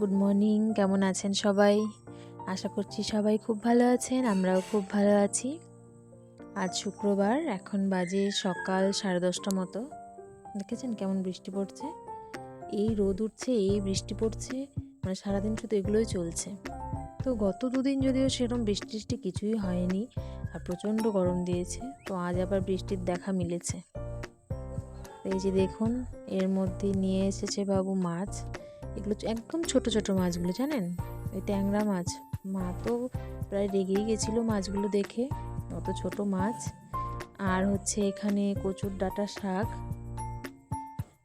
Good morning কেমন আছেন সবাই? আশা করছি সবাই খুব ভালো আছেন, আমরাও খুব ভালো আছি। আজ শুক্রবার, এখন বাজে সকাল সাড়ে দশটা মতো। দেখেছেন কেমন বৃষ্টি পড়ছে? এই রোদ উঠছে, এই বৃষ্টি পড়ছে মানে সারাদিন শুধু এগুলোই চলছে। তো গত দুদিন যদিও সেরকম বৃষ্টি টিষ্টি কিছুই হয়নি, আর প্রচণ্ড গরম দিয়েছে, তো আজ আবার বৃষ্টির দেখা মিলেছে। এই যে দেখুন, এর মধ্যে নিয়ে এসেছে বাবু মাছ। এগুলো একদম ছোট ছোট মাছগুলো, জানেন? ওই ট্যাংরা মাছ। মা তো প্রায় রেগেই গেছিল মাছগুলো দেখে, অত ছোট মাছ। আর হচ্ছে এখানে কচুর ডাঁটা শাক।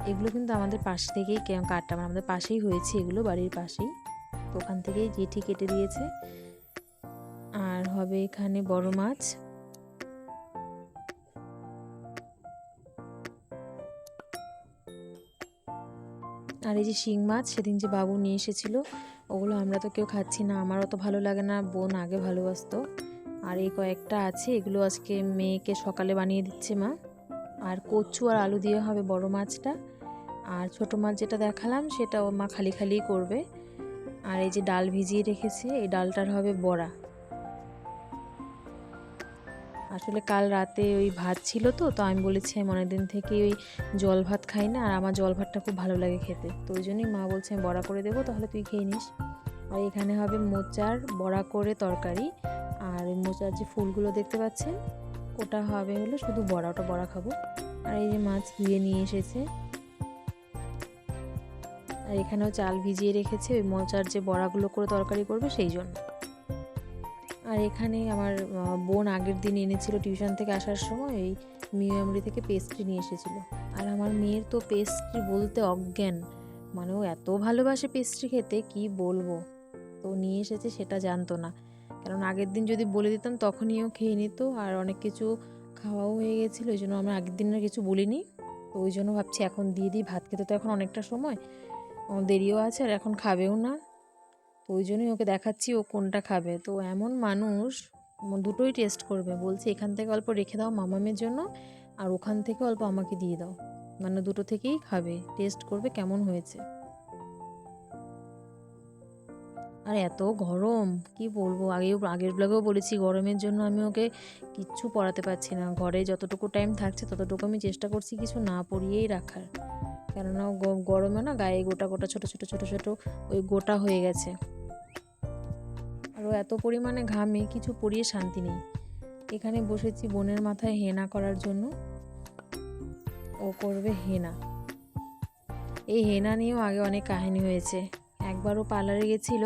এগুলো কিন্তু আমাদের পাশ থেকেই কে- কাটা মানে আমাদের পাশেই হয়েছে এগুলো, বাড়ির পাশেই। তো ওখান থেকেই জেঠি কেটে দিয়েছে। আর হবে এখানে বড় মাছ। আর এই যে শিং মাছ, সেদিন যে বাবু নিয়ে এসেছিল, ওগুলো আমরা তো কেউ খাচ্ছি না, আমার অত ভালো লাগে না, বোন আগে ভালোবাসতো। আর এই কয়েকটা আছে, এগুলো আজকে মেয়েকে সকালে বানিয়ে দিচ্ছে মা। আর কচু আর আলু দিয়ে হবে বড় মাছটা। আর ছোট মাছ যেটা দেখালাম, সেটা মা খালি খালিই করবে। আর এই যে ডাল ভিজিয়ে রেখেছে, এই ডালটার হবে বড়া। আসলে কাল রাতে ওই ভাত ছিল তো তো আমি বলেছি আমি অনেকদিন থেকে ওই জল ভাত খাই না, আর আমার জল ভাতটা খুব ভালো লাগে খেতে। তো ওই জন্যই মা বলছে আমি বড়া করে দেবো, তাহলে তুই খেয়ে নিস। আর এখানে হবে মোচার বড়া করে তরকারি। আর ওই মোচার যে ফুলগুলো দেখতে পাচ্ছেন, ওটা হবে হলো শুধু বড়া, ওটা বড়া খাব। আর এই যে মাছ ধুয়ে নিয়ে এসেছে। আর এখানেও চাল ভিজিয়ে রেখেছে, ওই মোচার যে বড়াগুলো করে তরকারি করবে সেই জন্য। আর এখানে আমার বোন আগের দিন এনেছিল টিউশন থেকে আসার সময়, এই মিয়ামরি থেকে পেস্ট্রি নিয়ে এসেছিল। আর আমার মেয়ের তো পেস্ট্রি বলতে অজ্ঞান। মানে ও এত ভালোবাসে পেস্ট্রি খেতে, কি বলব? তো নিয়ে এসেছে, সেটা জানতো না। কারণ আগের দিন যদি বলে দিতাম, তখনই ও খেয়ে নিত। আর অনেক কিছু খাওয়াও হয়ে গেছিল, ওই জন্য আমরা আগের দিন আর কিছু বলিনি। তো ওই জন্য ভাবছি, এখন দিয়ে দিই ভাত খেতে। তো এখন অনেকটা সময় দেরিও আছে, আর এখন খাবেও না। ওই জন্যই ওকে দেখাচ্ছি ও কোনটা খাবে। তো এমন মানুষ দুটোই টেস্ট করবে। বলছে, এখান থেকে অল্প রেখে দাও মামামের জন্য আর ওখান থেকে অল্প আমাকে দিয়ে দাও। মানে দুটো থেকেই খাবে। টেস্ট করবে কেমন হয়েছে। আর এত গরম, কি বলব? আগে আগের ব্লগেও বলেছি, গরমের জন্য আমি ওকে কিচ্ছু পড়াতে পারছি না। ঘরে যতটুকু টাইম থাকছে, ততটুকু আমি চেষ্টা করছি কিছু না পরিয়েই রাখার। কেননা গরমে না গায়ে গোটা গোটা ছোট ছোট ছোট ছোট ওই গোটা হয়ে গেছে। আর ও এত পরিমাণে ঘামে কিছু পরিয়ে শান্তি নেই। এখানে বসেছি বোনের মাথায় হেনা করার জন্য। ও করবে হেনা। এই হেনা নিয়েও আগে অনেক কাহিনী হয়েছে। একবার ও পার্লারে গেছিল,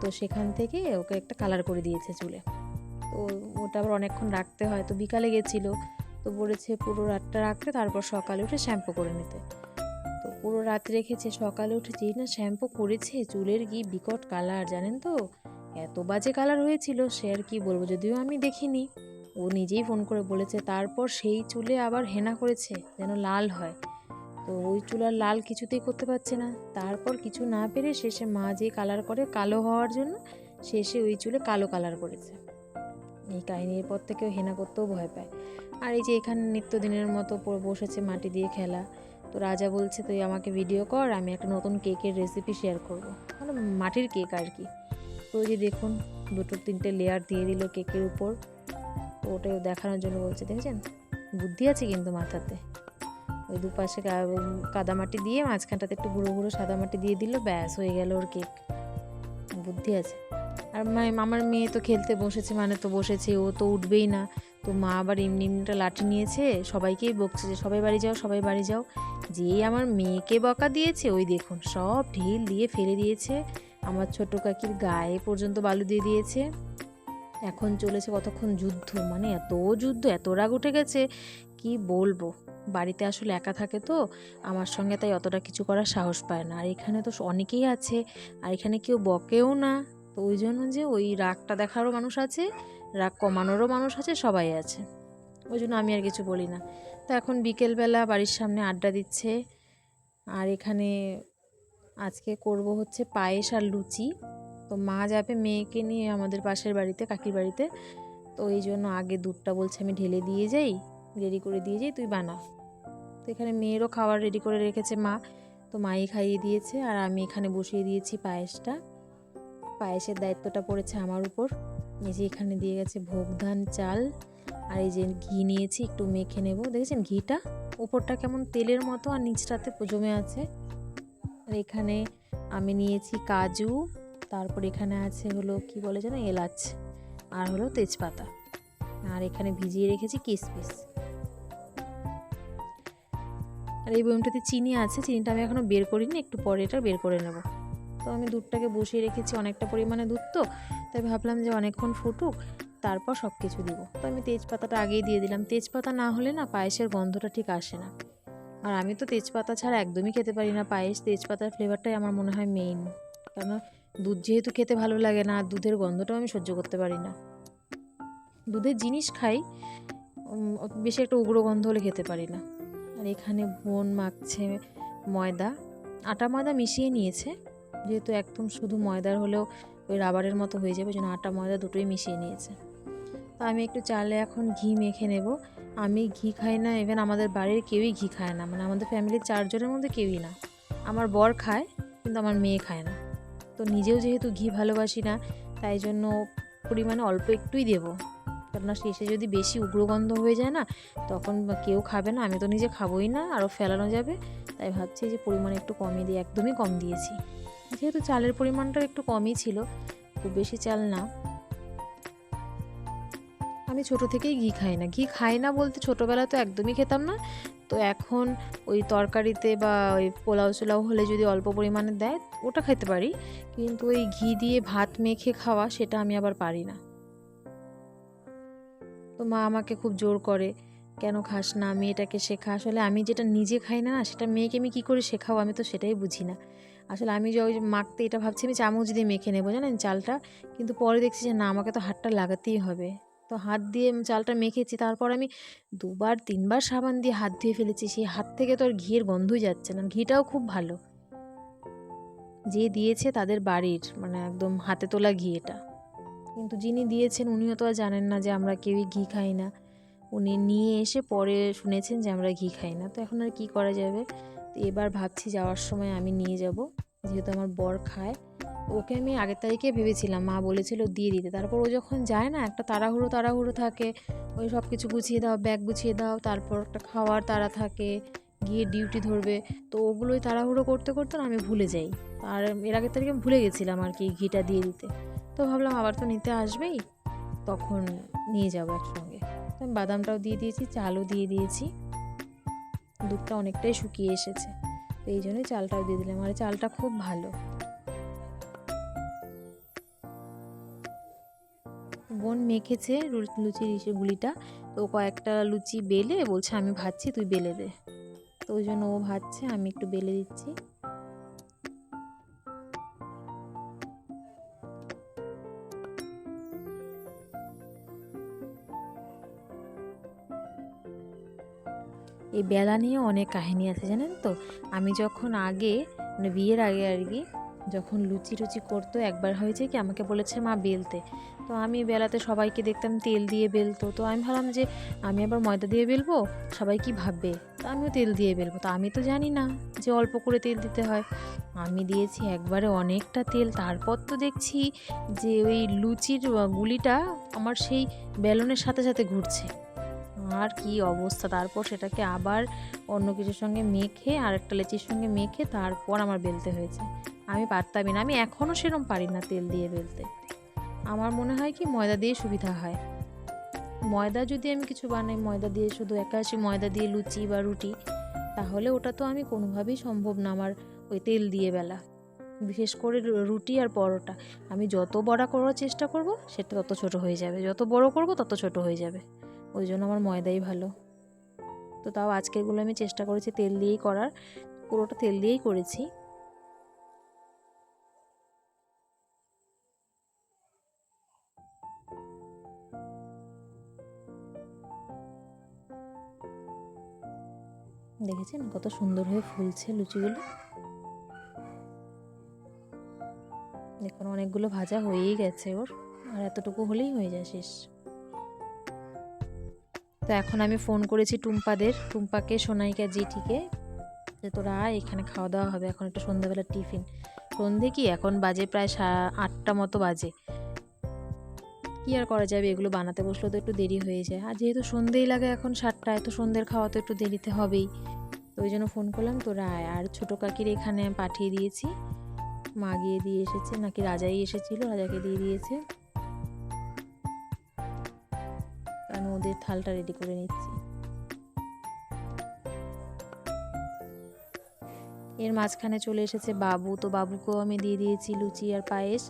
তো সেখান থেকে ওকে একটা কালার করে দিয়েছে চুলে। তো ওটা আবার অনেকক্ষণ রাখতে হয়, তো বিকালে গেছিল। তো বলেছে পুরো রাতটা রাখতে, তারপর সকালে উঠে শ্যাম্পু করে নিতে। তো পুরো রাত রেখেছে, সকালে উঠে যেই না শ্যাম্পু করেছে, চুলের কি বিকট কালার জানেন তো? এত বাজে কালার হয়েছিল, সে আর কি বলব? যদিও আমি দেখিনি। ও নিজেই ফোন করে বলেছে, তারপর সেই চুলে আবার হেনা করেছে, যেন লাল হয়। তো ওই চুল আর লাল কিছুতেই করতে পারছে না। তারপর কিছু না পেরে শেষে মা যে কালার করে কালো হওয়ার জন্য, শেষে ওই চুলে কালো কালার করেছে। এই কাহিনীর পর থেকেও হেনা করতেও ভয় পায়। আর এই যে এখানে নিত্যদিনের মতো বসেছে মাটি দিয়ে খেলা। তো রাজা বলছে, তুই আমাকে ভিডিও কর, আমি একটা নতুন কেকের রেসিপি শেয়ার করব। মানে মাটির কেক আর কি। ওই যে দেখুন, দুটো তিনটে লেয়ার দিয়ে দিল কেকের উপর। তো ওটাও দেখানোর জন্য বলছে, দেখেছেন? বুদ্ধি আছে কিন্তু মাথাতে। ওই দুপাশে কাদামাটি দিয়ে মাঝখানটাতে একটু গুঁড়ো গুঁড়ো সাদা মাটি দিয়ে দিল, ব্যাস, হয়ে গেল ওর কেক বুদ্ধি আছে। আর মা- আমার মেয়ে তো খেলতে বসেছে মানে তো বসেছে, ও তো উঠবেই না। তো মা আবার এমনি এমনিটা লাঠি নিয়েছে, সবাইকেই বকছে যে, সবাই বাড়ি যাও, সবাই বাড়ি যাও। যেই আমার মেয়েকে বকা দিয়েছে, ওই দেখুন, সব ঢিল দিয়ে ফেলে দিয়েছে। আমার ছোট কাকির গায়ে পর্যন্ত বালু দিয়ে দিয়েছে। এখন চলেছে কতক্ষণ যুদ্ধ? মানে এত যুদ্ধ, এত রাগ উঠে গেছে, কি বলব? বাড়িতে আসলে একা থাকে তো, আমার সঙ্গে তাই অতটা কিছু করার সাহস পায় না। আর এখানে তো অনেকেই আছে, আর এখানে কেউ বকেও না। তো ওই জন্য যে ওই রাগটা দেখারও মানুষ আছে, রাগ কমানোরও মানুষ আছে, সবাই আছে। ওই জন্য আমি আর কিছু বলি না। তো এখন বিকেলবেলা বাড়ির সামনে আড্ডা দিচ্ছে, আর এখানে আজকে করব হচ্ছে পায়েস আর লুচি। তো মা যাবে মেয়েকে নিয়ে আমাদের পাশের বাড়িতে, কাকির বাড়িতে। তো এই জন্য আগে দুধটা বলছে আমি ঢেলে দিয়ে যাই, রেডি করে দিয়ে যাই, তুই বানা। তো এখানে মেয়েরও খাবার রেডি করে রেখেছে মা। তো মাই খাইয়ে দিয়েছে আর আমি এখানে বসিয়ে দিয়েছি পায়েসটা। পায়েসের দায়িত্বটা পড়েছে আমার উপর। এই যে এখানে দিয়ে গেছে ভোগ, ধান, চাল। আর এই যে ঘি নিয়েছি, একটু মেখে নেব। দেখেছেন ঘিটা? উপরটা কেমন তেলের মতো আর নিচটাতে জমে আছে। আর এখানে আমি নিয়েছি কাজু, তারপর এখানে আছে হলো কি বলে যেন এলাচ, আর হলো তেজপাতা, আর এখানে ভিজিয়ে রেখেছি কিশমিশ আর এই বয়মটাতে চিনি আছে, চিনিটা আমি এখনও বের করিনি, একটু পরে এটা বের করে নেব। তো আমি দুধটাকে বসিয়ে রেখেছি অনেকটা পরিমাণে দুধ তো, তাই ভাবলাম যে অনেকক্ষণ ফুটুক, তারপর সব কিছু দিব। তো আমি তেজপাতাটা আগেই দিয়ে দিলাম। তেজপাতা না হলে না পায়েসের গন্ধটা ঠিক আসে না। আর আমি তো তেজপাতা ছাড়া একদমই খেতে পারি না। পায়েস, তেজপাতার ফ্লেভারটাই আমার মনে হয় মেইন কেন? দুধ যেহেতু খেতে ভালো লাগে না, আর দুধের গন্ধটাও আমি সহ্য করতে পারি না। দুধের জিনিস খাই বেশি একটা উগ্র গন্ধ হলে খেতে পারি না। আর এখানে বোন মাখছে ময়দা। আটা ময়দা মিশিয়ে নিয়েছে, যেহেতু একদম শুধু ময়দার হলেও ওই রাবারের মতো হয়ে যাবে, ওই জন্য আটা ময়দা দুটোই মিশিয়ে নিয়েছে। তো আমি একটু চালে এখন ঘি মেখে নেব। আমি ঘি খাই না ইভেন আমাদের বাড়ির কেউই ঘি খায় না। মানে আমাদের ফ্যামিলির চারজনের মধ্যে কেউই না। আমার বর খায়, কিন্তু আমার মেয়ে খায় না। তো নিজেও যেহেতু ঘি ভালোবাসি না, তাই জন্য পরিমাণে অল্প একটুই দেবো। কেননা শেষে যদি বেশি উগ্রগন্ধ হয়ে যায় না, তখন কেউ খাবে না, আমি তো নিজে খাবোই না আরও ফেলানো যাবে। তাই ভাবছি যে পরিমাণ একটু কমই দিয়ে, একদমই কম দিয়েছি। যেহেতু চালের পরিমাণটা একটু কমই ছিল, খুব বেশি চাল না। আমি ছোট থেকেই ঘি খাই না। ঘি খাই না বলতে ছোটোবেলায় তো একদমই খেতাম না। তো এখন ওই তরকারিতে বা ওই পোলাও চোলাও হলে যদি অল্প পরিমাণে দেয়, ওটা খেতে পারি। কিন্তু ওই ঘি দিয়ে ভাত মেখে খাওয়া, সেটা আমি আবার পারি না। তো মা আমাকে খুব জোর করে, কেন খাস না? মেয়েটাকে শেখা। আসলে আমি যেটা নিজে খাই না না, সেটা মেয়েকে আমি কী করে শেখাবো? আমি তো সেটাই বুঝি না। আসলে আমি যে ওই মাখতে এটা ভাবছি, আমি চামচ দিয়ে মেখে নেব, জানেন? চালটা। কিন্তু পরে দেখছি যে না, আমাকে তো হাতটা লাগাতেই হবে। তো হাত দিয়ে চালটা মেখেছি। তারপর আমি দুবার, তিনবার সাবান দিয়ে হাত ধুয়ে ফেলেছি। সেই হাত থেকে তো আর ঘিয়ের গন্ধই যাচ্ছে না। ঘিটাও খুব ভালো। যে দিয়েছে তাদের বাড়ির মানে একদম হাতে তোলা ঘি এটা। কিন্তু যিনি দিয়েছেন উনিও তো আর জানেন না যে আমরা কেউই ঘি খাই না। উনি নিয়ে এসে পরে শুনেছেন যে আমরা ঘি খাই না। তো এখন আর কি করা যাবে? তো এবার ভাবছি যাওয়ার সময় আমি নিয়ে যাব। যেহেতু আমার বর খায়। ওকে আমি আগের তারিখে ভেবেছিলাম, মা বলেছিল দিয়ে দিতে। তারপর ও যখন যায় না, একটা তাড়াহুড়ো তাড়াহুড়ো থাকে। ওই সব কিছু গুছিয়ে দাও, ব্যাগ গুছিয়ে দাও, তারপর একটা খাওয়ার তাড়া থাকে, গিয়ে ডিউটি ধরবে। তো ওগুলোই তাড়াহুড়ো করতে করতে না আমি ভুলে যাই। আর এর আগের তারিখে ভুলে গেছিলাম আর কি ঘিটা দিয়ে দিতে। তো ভাবলাম আবার তো নিতে আসবেই, তখন নিয়ে যাব একসঙ্গে। আমি বাদামটাও দিয়ে দিয়েছি, চালও দিয়ে দিয়েছি। দুধটা অনেকটাই শুকিয়ে এসেছে। তো এই জন্যই চালটাও দিয়ে দিলাম। আর চালটা খুব ভালো। বোন মেখেছে লুচির গুলিটা। তো কয়েকটা লুচি বেলে বলছে, আমি ভাজছি, তুই বেলে দে। তো ওই জন্য ও ভাজছে, আমি একটু বেলে দিচ্ছি। এই বেলা নিয়ে অনেক কাহিনী আছে, জানেন তো? আমি যখন আগে মানে বিয়ের আগে আর কি যখন লুচি টুচি করতো, একবার হয়েছে কি আমাকে বলেছে, মা, বেলতে। তো আমি বেলাতে সবাইকে দেখতাম, তেল দিয়ে বেলতো। তো আমি ভাবলাম যে, আমি আবার ময়দা দিয়ে বেলবো? সবাই কি ভাববে? তো আমিও তেল দিয়ে বেলবো। তো আমি তো জানি না যে অল্প করে তেল দিতে হয়। আমি দিয়েছি একবারে অনেকটা তেল। তারপর তো দেখছি যে ওই লুচির গুলিটা আমার সেই বেলনের সাথে সাথে ঘুরছে। আর কি অবস্থা? তারপর সেটাকে আবার অন্য কিছুর সঙ্গে মেখে আর একটা লেচির সঙ্গে মেখে, তারপর আমার বেলতে হয়েছে। আমি পারতামই না, আমি এখনও সেরম পারি না তেল দিয়ে বেলতে। আমার মনে হয় কি, ময়দা দিয়ে সুবিধা হয়। ময়দা যদি আমি কিছু বানাই, ময়দা দিয়ে শুধু একাশি ময়দা দিয়ে লুচি বা রুটি, তাহলে ওটা তো আমি কোনোভাবেই সম্ভব না আমার ওই তেল দিয়ে বেলা। বিশেষ করে রুটি আর পরোটা। আমি যত বড়া করার চেষ্টা করব, সেটা তত ছোট হয়ে যাবে। যত বড় করব, তত ছোট হয়ে যাবে। ওই জন্য আমার ময়দাই ভালো। তো তাও আজকেরগুলো আমি চেষ্টা করেছি তেল দিয়েই করার। পুরোটা তেল দিয়েই করেছি। দেখেছেন? কত সুন্দর হয়ে ফুলছে লুচিগুলো। দেখুন, অনেকগুলো ভাজা হয়েই গেছে ওর, আর এতটুকু হলেই হয়ে যায় শেষ। তো এখন আমি ফোন করেছি টুম্পাদের, টুম্পাকে, সোনাইকা, জেঠিকে, যে তোরা এখানে খাওয়া দাওয়া হবে। এখন একটু সন্ধ্যাবেলা টিফিন। সন্ধে কি? এখন বাজে প্রায় সা- আটটা মতো বাজে। কি আর করা যাবে? এগুলো বানাতে বসলেও তো একটু দেরি হয়ে যায়। আর যেহেতু সন্ধেই লাগে এখন সাতটায়, তো সন্ধ্যের খাওয়া তো একটু দেরিতে হবেই। তো ওই জন্য ফোন করলাম তো রায়। আর ছোটো কাকির এখানে পাঠিয়ে দিয়েছি। মা গিয়ে দিয়ে এসেছে, নাকি রাজাই এসেছিল, রাজাকে দিয়ে দিয়েছে। আমি ওদের থালটা রেডি করে নিচ্ছি। এর মাঝখানে চলে এসেছে বাবু। তো বাবুকেও আমি দিয়ে দিয়েছি লুচি আর পায়েস।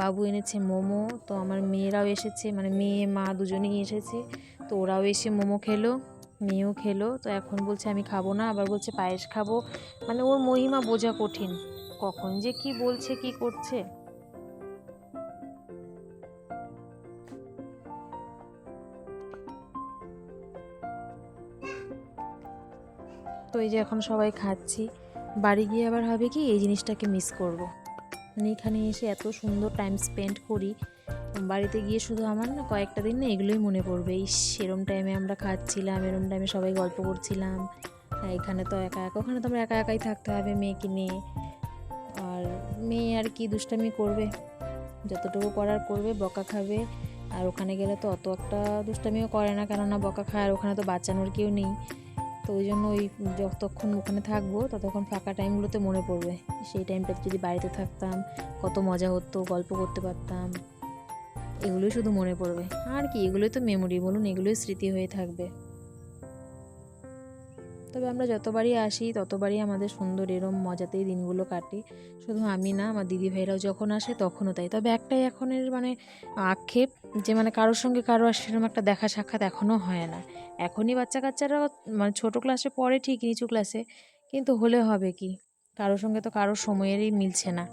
বাবু এনেছে মোমো, তো আমার মেয়েরাও এসেছে মানে মেয়ে, মা দুজনেই এসেছে, তো ওরাও এসে মোমো খেলো, মেয়েও খেলো, তো এখন বলছে আমি খাব না, আবার বলছে পায়েস খাব মানে ওর মহিমা বোঝা কঠিন, কখন যে কি বলছে, কি করছে তো এই যে এখন সবাই খাচ্ছি, বাড়ি গিয়ে আবার হবে কি, এই জিনিসটাকে মিস করব। মানে এখানে এসে এত সুন্দর টাইম স্পেন্ড করি। বাড়িতে গিয়ে শুধু আমার না কয়েকটা দিন না এগুলোই মনে পড়বে। এই সেরম টাইমে আমরা খাচ্ছিলাম, এরম টাইমে সবাই গল্প করছিলাম। এখানে তো একা একা, ওখানে তো আমরা একা একাই থাকতে হবে মেয়েকে নিয়ে। আর মেয়ে আর কি দুষ্টামি করবে? যতটুকু করার করবে, বকা খাবে। আর ওখানে গেলে তো অত একটা দুষ্টামিও করে না, কেননা বকা খায়। আর ওখানে তো বাঁচানোর কেউ নেই। তো ওই জন্য ওই যতক্ষণ ওখানে থাকব, ততক্ষণ ফাঁকা টাইমগুলোতে মনে পড়বে। সেই টাইমটাতে যদি বাড়িতে থাকতাম, কত মজা হতো, গল্প করতে পারতাম। এগুলোই শুধু মনে পড়বে। আর কি, এগুলোই তো মেমোরি বলুন, এগুলোই স্মৃতি হয়ে থাকবে। তবে আমরা যতবারই আসি, ততবারই আমাদের সুন্দর এরম মজাতেই দিনগুলো কাটে। শুধু আমি না, আমার দিদি ভাইরাও যখন আসে তখনও তাই। তবে একটাই এখনের মানে আক্ষেপ যে মানে কারোর সঙ্গে কারও আর সেরকম একটা দেখা সাক্ষাৎ এখনও হয় না। এখনই বাচ্চা কাচ্চারা মানে ছোটো ক্লাসে পড়ে ঠিক নিচু ক্লাসে, কিন্তু হলে হবে কি? কারোর সঙ্গে তো কারোর সময়েরই মিলছে না।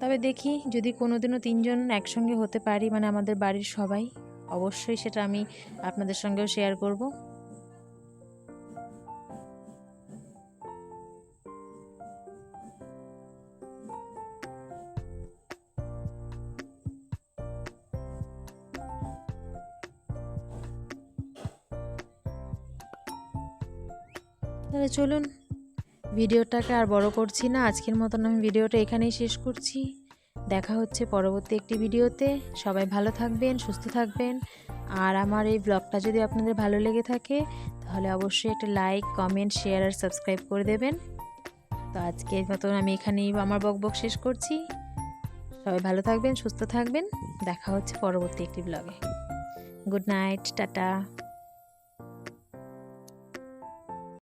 তবে দেখি যদি কোনো দিনও তিনজন একসঙ্গে হতে পারি মানে আমাদের বাড়ির সবাই, অবশ্যই সেটা আমি আপনাদের সঙ্গেও শেয়ার করব। তাহলে চলুন। ভিডিওটাকে আর বড় করছি না। আজকের মতন আমি ভিডিওটা এখানেই শেষ করছি। দেখা হচ্ছে পরবর্তী একটি ভিডিওতে। সবাই ভালো থাকবেন, সুস্থ থাকবেন। আর আমার এই ব্লগটা যদি আপনাদের ভালো লেগে থাকে, তাহলে অবশ্যই একটা লাইক কমেন্ট শেয়ার আর সাবস্ক্রাইব করে দেবেন। তো আজকের মতন আমি এখানেই আমার বক বক শেষ করছি। সবাই ভালো থাকবেন, সুস্থ থাকবেন। দেখা হচ্ছে পরবর্তী একটি ব্লগে গুড নাইট টাটা।